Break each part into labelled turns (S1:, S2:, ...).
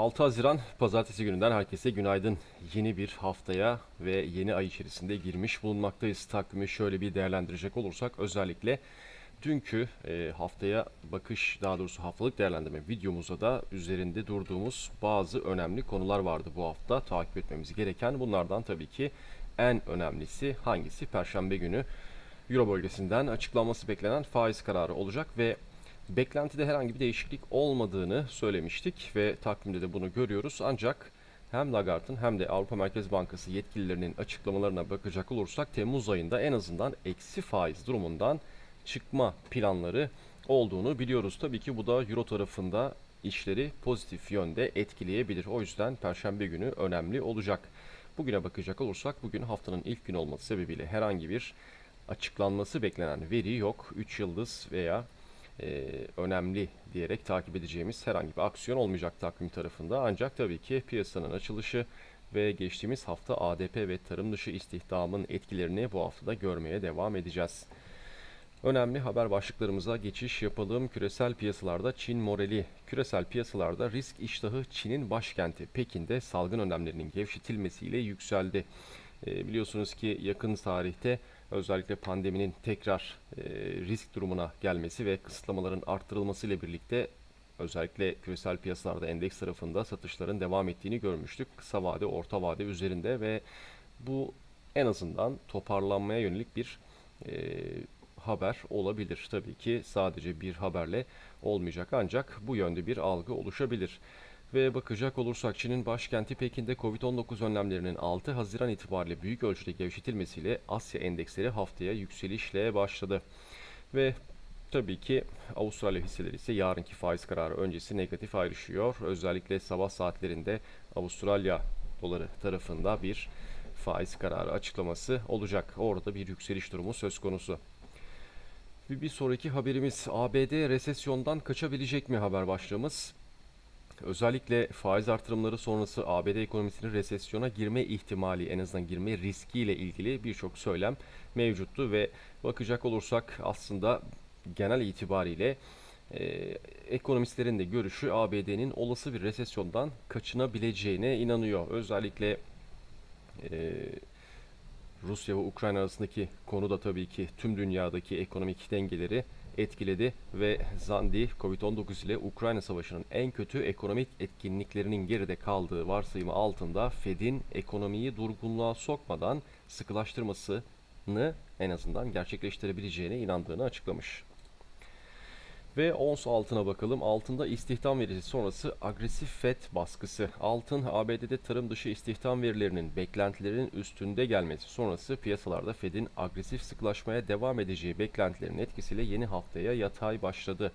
S1: 6 Haziran Pazartesi gününden herkese günaydın. Yeni bir haftaya ve yeni ay içerisinde girmiş bulunmaktayız. Takvimi şöyle bir değerlendirecek olursak özellikle dünkü e, haftaya bakış daha doğrusu haftalık değerlendirme videomuzda da üzerinde durduğumuz bazı önemli konular vardı bu hafta takip etmemiz gereken. Bunlardan tabii ki en önemlisi hangisi? Perşembe günü Euro bölgesinden açıklanması beklenen faiz kararı olacak ve beklentide herhangi bir değişiklik olmadığını söylemiştik ve takvimde de bunu görüyoruz. Ancak hem Lagarde'ın hem de Avrupa Merkez Bankası yetkililerinin açıklamalarına bakacak olursak Temmuz ayında en azından eksi faiz durumundan çıkma planları olduğunu biliyoruz. Tabii ki bu da Euro tarafında işleri pozitif yönde etkileyebilir. O yüzden Perşembe günü önemli olacak. Bugüne bakacak olursak bugün haftanın ilk günü olması sebebiyle herhangi bir açıklanması beklenen veri yok. 3 yıldız veya e, önemli diyerek takip edeceğimiz herhangi bir aksiyon olmayacak takvim tarafında. Ancak tabii ki piyasanın açılışı ve geçtiğimiz hafta ADP ve tarım dışı istihdamın etkilerini bu haftada görmeye devam edeceğiz. Önemli haber başlıklarımıza geçiş yapalım. Küresel piyasalarda Çin morali. Küresel piyasalarda risk iştahı Çin'in başkenti Pekin'de salgın önlemlerinin gevşetilmesiyle yükseldi. E, biliyorsunuz ki yakın tarihte özellikle pandeminin tekrar e, risk durumuna gelmesi ve kısıtlamaların arttırılması ile birlikte özellikle küresel piyasalarda endeks tarafında satışların devam ettiğini görmüştük. Kısa vade, orta vade üzerinde ve bu en azından toparlanmaya yönelik bir e, haber olabilir. Tabii ki sadece bir haberle olmayacak ancak bu yönde bir algı oluşabilir. Ve bakacak olursak Çin'in başkenti Pekin'de Covid-19 önlemlerinin 6 Haziran itibariyle büyük ölçüde gevşetilmesiyle Asya endeksleri haftaya yükselişle başladı. Ve tabii ki Avustralya hisseleri ise yarınki faiz kararı öncesi negatif ayrışıyor. Özellikle sabah saatlerinde Avustralya doları tarafında bir faiz kararı açıklaması olacak. Orada bir yükseliş durumu söz konusu. Bir, bir sonraki haberimiz ABD resesyondan kaçabilecek mi haber başlığımız. Özellikle faiz artırımları sonrası ABD ekonomisinin resesyona girme ihtimali en azından girme riskiyle ilgili birçok söylem mevcuttu ve bakacak olursak aslında genel itibariyle e, ekonomistlerin de görüşü ABD'nin olası bir resesyondan kaçınabileceğine inanıyor. Özellikle e, Rusya ve Ukrayna arasındaki konu da tabii ki tüm dünyadaki ekonomik dengeleri etkiledi ve Zandi Covid-19 ile Ukrayna Savaşı'nın en kötü ekonomik etkinliklerinin geride kaldığı varsayımı altında Fed'in ekonomiyi durgunluğa sokmadan sıkılaştırmasını en azından gerçekleştirebileceğine inandığını açıklamış. Ve ons altına bakalım. Altında istihdam verisi sonrası agresif FED baskısı. Altın ABD'de tarım dışı istihdam verilerinin beklentilerin üstünde gelmesi sonrası piyasalarda Fed'in agresif sıklaşmaya devam edeceği beklentilerin etkisiyle yeni haftaya yatay başladı.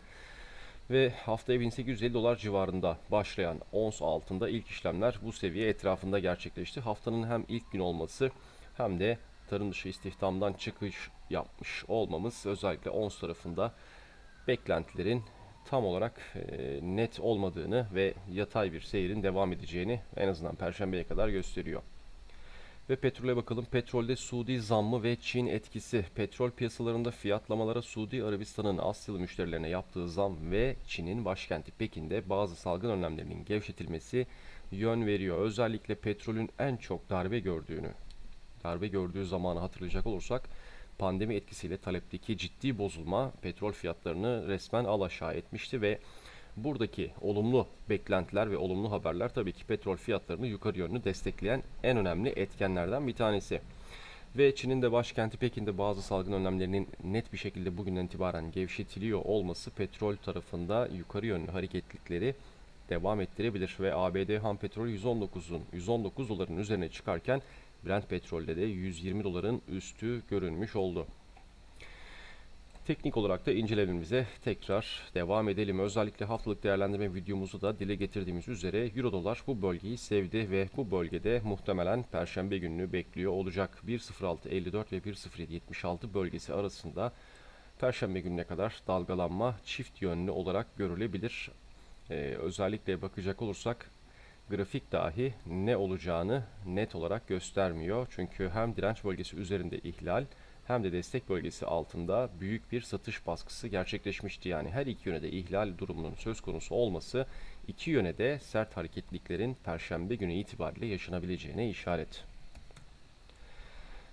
S1: Ve haftaya 1850 dolar civarında başlayan ons altında ilk işlemler bu seviye etrafında gerçekleşti. Haftanın hem ilk gün olması hem de tarım dışı istihdamdan çıkış yapmış olmamız özellikle ons tarafında beklentilerin tam olarak e, net olmadığını ve yatay bir seyrin devam edeceğini en azından perşembeye kadar gösteriyor. Ve petrole bakalım. Petrolde Suudi zammı ve Çin etkisi. Petrol piyasalarında fiyatlamalara Suudi Arabistan'ın Asyalı müşterilerine yaptığı zam ve Çin'in başkenti Pekin'de bazı salgın önlemlerinin gevşetilmesi yön veriyor. Özellikle petrolün en çok darbe gördüğünü, darbe gördüğü zamanı hatırlayacak olursak pandemi etkisiyle talepteki ciddi bozulma petrol fiyatlarını resmen alaşağı etmişti ve buradaki olumlu beklentiler ve olumlu haberler tabii ki petrol fiyatlarını yukarı yönlü destekleyen en önemli etkenlerden bir tanesi. Ve Çin'in de başkenti Pekin'de bazı salgın önlemlerinin net bir şekilde bugünden itibaren gevşetiliyor olması petrol tarafında yukarı yönlü hareketlikleri devam ettirebilir ve ABD ham petrol 119'un 119 doların üzerine çıkarken Brent petrolde de 120 doların üstü görünmüş oldu. Teknik olarak da incelememize tekrar devam edelim. Özellikle haftalık değerlendirme videomuzu da dile getirdiğimiz üzere Euro dolar bu bölgeyi sevdi ve bu bölgede muhtemelen Perşembe gününü bekliyor olacak. 1.0654 ve 1.0776 bölgesi arasında Perşembe gününe kadar dalgalanma çift yönlü olarak görülebilir. Ee, özellikle bakacak olursak grafik dahi ne olacağını net olarak göstermiyor. Çünkü hem direnç bölgesi üzerinde ihlal hem de destek bölgesi altında büyük bir satış baskısı gerçekleşmişti. Yani her iki yöne de ihlal durumunun söz konusu olması iki yöne de sert hareketliliklerin perşembe günü itibariyle yaşanabileceğine işaret.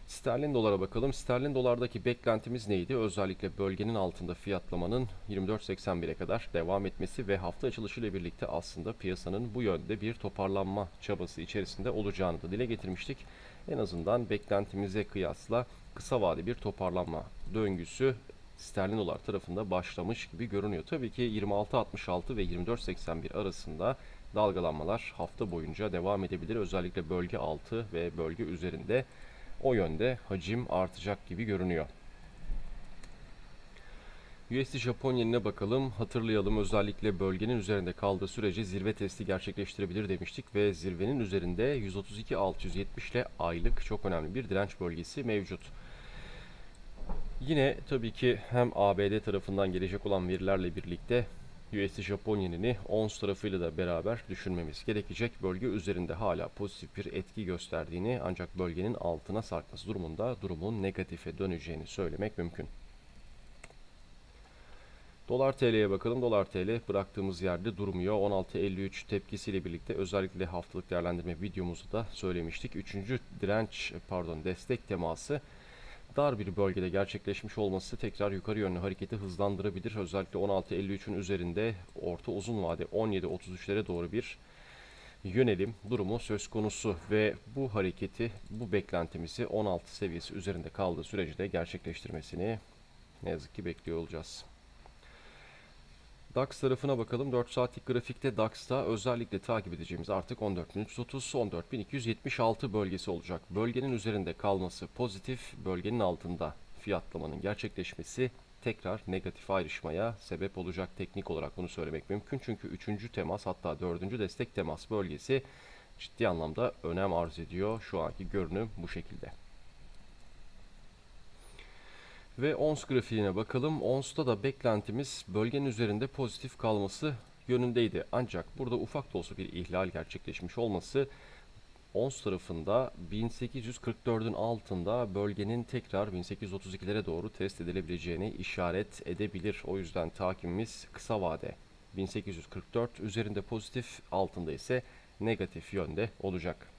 S1: Sterlin dolara bakalım. Sterlin dolardaki beklentimiz neydi? Özellikle bölgenin altında fiyatlamanın 24.81'e kadar devam etmesi ve hafta açılışı ile birlikte aslında piyasanın bu yönde bir toparlanma çabası içerisinde olacağını da dile getirmiştik. En azından beklentimize kıyasla kısa vade bir toparlanma döngüsü sterlin dolar tarafında başlamış gibi görünüyor. Tabii ki 26.66 ve 24.81 arasında dalgalanmalar hafta boyunca devam edebilir. Özellikle bölge altı ve bölge üzerinde o yönde hacim artacak gibi görünüyor. USD Japon bakalım. Hatırlayalım özellikle bölgenin üzerinde kaldığı sürece zirve testi gerçekleştirebilir demiştik ve zirvenin üzerinde 132.670 ile aylık çok önemli bir direnç bölgesi mevcut. Yine tabii ki hem ABD tarafından gelecek olan verilerle birlikte USD Japon yenini ons tarafıyla da beraber düşünmemiz gerekecek. Bölge üzerinde hala pozitif bir etki gösterdiğini ancak bölgenin altına sarkması durumunda durumun negatife döneceğini söylemek mümkün. Dolar TL'ye bakalım. Dolar TL bıraktığımız yerde durmuyor. 16.53 tepkisiyle birlikte özellikle haftalık değerlendirme videomuzda da söylemiştik. Üçüncü direnç pardon destek teması dar bir bölgede gerçekleşmiş olması tekrar yukarı yönlü hareketi hızlandırabilir. Özellikle 16.53'ün üzerinde orta uzun vade 17.33'lere doğru bir yönelim durumu söz konusu ve bu hareketi, bu beklentimizi 16 seviyesi üzerinde kaldığı sürece de gerçekleştirmesini ne yazık ki bekliyor olacağız. DAX tarafına bakalım. 4 saatlik grafikte DAX'ta özellikle takip edeceğimiz artık 14.330, 14.276 bölgesi olacak. Bölgenin üzerinde kalması pozitif, bölgenin altında fiyatlamanın gerçekleşmesi tekrar negatif ayrışmaya sebep olacak teknik olarak bunu söylemek mümkün. Çünkü 3. temas hatta 4. destek temas bölgesi ciddi anlamda önem arz ediyor. Şu anki görünüm bu şekilde. Ve ons grafiğine bakalım. Ons'ta da beklentimiz bölgenin üzerinde pozitif kalması yönündeydi. Ancak burada ufak da olsa bir ihlal gerçekleşmiş olması ons tarafında 1844'ün altında bölgenin tekrar 1832'lere doğru test edilebileceğini işaret edebilir. O yüzden takibimiz kısa vade 1844 üzerinde pozitif altında ise negatif yönde olacak.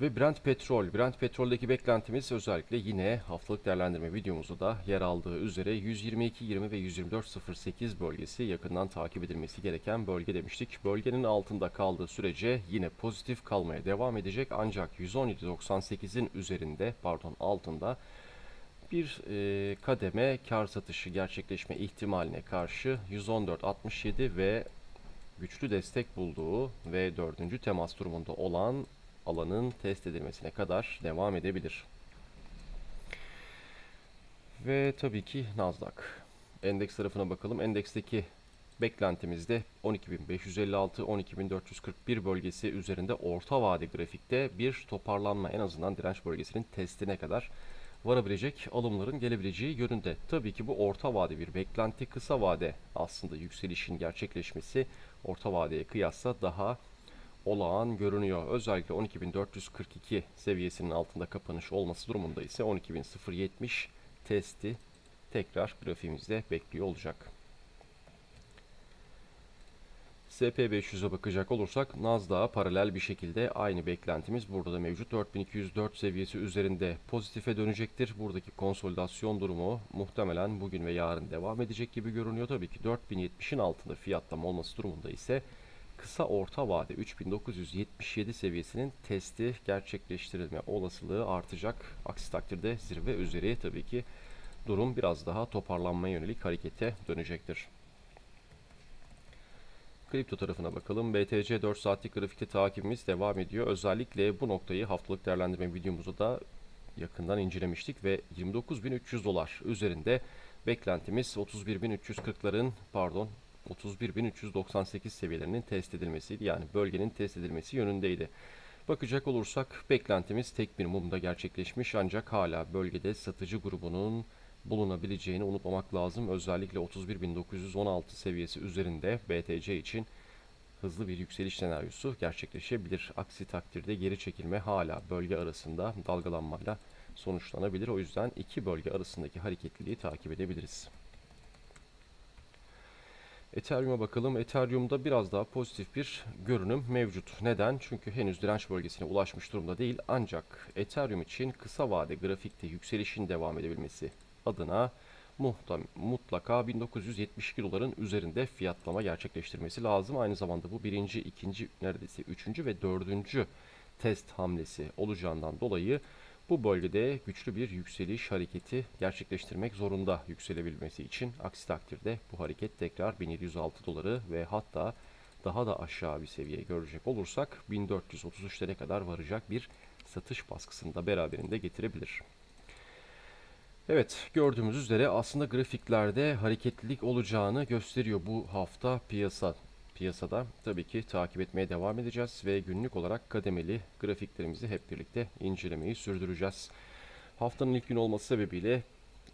S1: Ve Brent Petrol. Brent Petrol'deki beklentimiz özellikle yine haftalık değerlendirme videomuzda da yer aldığı üzere 122.20 ve 124.08 bölgesi yakından takip edilmesi gereken bölge demiştik. Bölgenin altında kaldığı sürece yine pozitif kalmaya devam edecek ancak 117.98'in üzerinde pardon altında bir e, kademe kar satışı gerçekleşme ihtimaline karşı 114.67 ve güçlü destek bulduğu ve dördüncü temas durumunda olan alanın test edilmesine kadar devam edebilir. Ve tabii ki Nasdaq. Endeks tarafına bakalım. Endeksteki beklentimizde 12.556-12.441 bölgesi üzerinde orta vade grafikte bir toparlanma en azından direnç bölgesinin testine kadar varabilecek alımların gelebileceği yönünde. Tabii ki bu orta vade bir beklenti. Kısa vade aslında yükselişin gerçekleşmesi orta vadeye kıyasla daha olağan görünüyor. Özellikle 12.442 seviyesinin altında kapanış olması durumunda ise 12.070 testi tekrar grafiğimizde bekliyor olacak. SP500'e bakacak olursak Nasdaq'a paralel bir şekilde aynı beklentimiz burada da mevcut. 4204 seviyesi üzerinde pozitife dönecektir. Buradaki konsolidasyon durumu muhtemelen bugün ve yarın devam edecek gibi görünüyor. Tabii ki 4070'in altında fiyatlama olması durumunda ise kısa orta vade 3977 seviyesinin testi gerçekleştirilme olasılığı artacak. Aksi takdirde zirve üzeri tabii ki durum biraz daha toparlanmaya yönelik harekete dönecektir. Kripto tarafına bakalım. BTC 4 saatlik grafikte takibimiz devam ediyor. Özellikle bu noktayı haftalık değerlendirme videomuzda da yakından incelemiştik ve 29.300 dolar üzerinde beklentimiz 31.340'ların pardon 31.398 seviyelerinin test edilmesiydi. Yani bölgenin test edilmesi yönündeydi. Bakacak olursak beklentimiz tek bir mumda gerçekleşmiş ancak hala bölgede satıcı grubunun bulunabileceğini unutmamak lazım. Özellikle 31.916 seviyesi üzerinde BTC için hızlı bir yükseliş senaryosu gerçekleşebilir. Aksi takdirde geri çekilme hala bölge arasında dalgalanmayla sonuçlanabilir. O yüzden iki bölge arasındaki hareketliliği takip edebiliriz. Ethereum'a bakalım. Ethereum'da biraz daha pozitif bir görünüm mevcut. Neden? Çünkü henüz direnç bölgesine ulaşmış durumda değil. Ancak Ethereum için kısa vade grafikte yükselişin devam edebilmesi adına mutlaka 1972 doların üzerinde fiyatlama gerçekleştirmesi lazım. Aynı zamanda bu birinci, ikinci, neredeyse üçüncü ve dördüncü test hamlesi olacağından dolayı bu bölgede güçlü bir yükseliş hareketi gerçekleştirmek zorunda yükselebilmesi için. Aksi takdirde bu hareket tekrar 1706 doları ve hatta daha da aşağı bir seviye görecek olursak 1433'lere kadar varacak bir satış baskısını da beraberinde getirebilir. Evet, gördüğümüz üzere aslında grafiklerde hareketlilik olacağını gösteriyor bu hafta piyasa piyasada. Tabii ki takip etmeye devam edeceğiz ve günlük olarak kademeli grafiklerimizi hep birlikte incelemeyi sürdüreceğiz. Haftanın ilk gün olması sebebiyle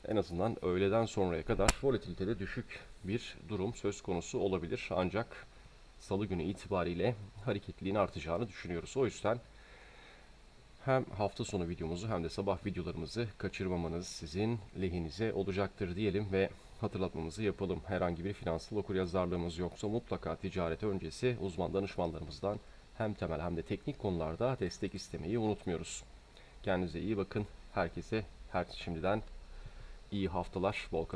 S1: en azından öğleden sonraya kadar volatilitede düşük bir durum söz konusu olabilir. Ancak salı günü itibariyle hareketliliğin artacağını düşünüyoruz. O yüzden hem hafta sonu videomuzu hem de sabah videolarımızı kaçırmamanız sizin lehinize olacaktır diyelim ve hatırlatmamızı yapalım. Herhangi bir finansal okuryazarlığımız yoksa mutlaka ticaret öncesi uzman danışmanlarımızdan hem temel hem de teknik konularda destek istemeyi unutmuyoruz. Kendinize iyi bakın. Herkese her şimdiden iyi haftalar, bol kazançlar.